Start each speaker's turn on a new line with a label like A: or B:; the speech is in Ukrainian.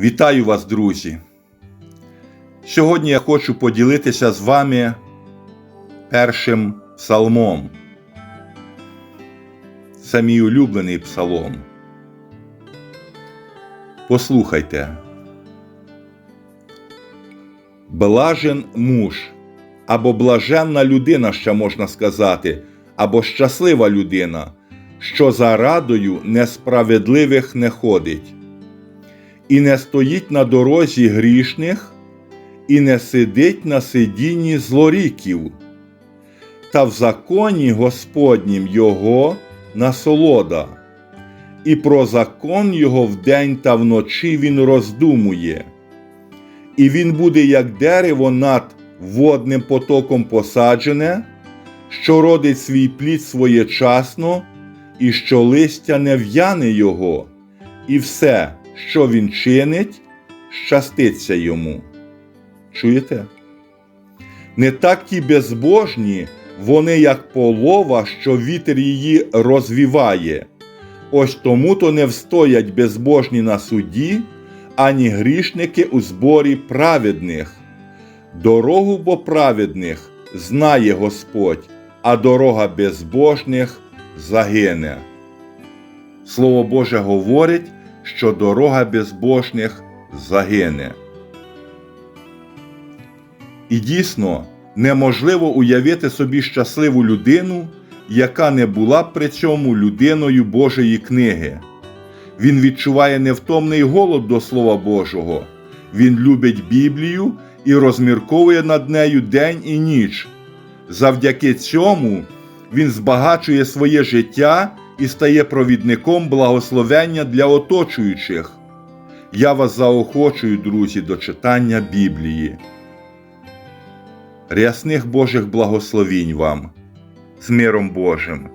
A: Вітаю вас, друзі! Сьогодні я хочу поділитися з вами першим псалмом. Це мій улюблений псалом. Послухайте. Блажен муж або блаженна людина, ще можна сказати, або щаслива людина, що за радою несправедливих не ходить і не стоїть на дорозі грішних, і не сидить на сидінні злоріків, та в законі Господнім Його насолода, і про закон Його вдень та вночі він роздумує, і він буде, як дерево над водним потоком посаджене, що родить свій плід своєчасно, і що листя не в'яне його, і все, що він чинить, щаститься йому. Чуєте? Не так ті безбожні, вони як полова, що вітер її розвіває. Ось тому то не встоять безбожні на суді, ані грішники у зборі праведних. Дорогу бо праведних знає Господь, а дорога безбожних загине. Слово Боже говорить, що дорога безбожних загине. І дійсно неможливо уявити собі щасливу людину, яка не була б при цьому людиною Божої книги. Він відчуває невтомний голод до Слова Божого, він любить Біблію і розмірковує над нею день і ніч. Завдяки цьому він збагачує своє життя і стає провідником благословення для оточуючих. Я вас заохочую, друзі, до читання Біблії. Рясних Божих благословінь вам з миром Божим.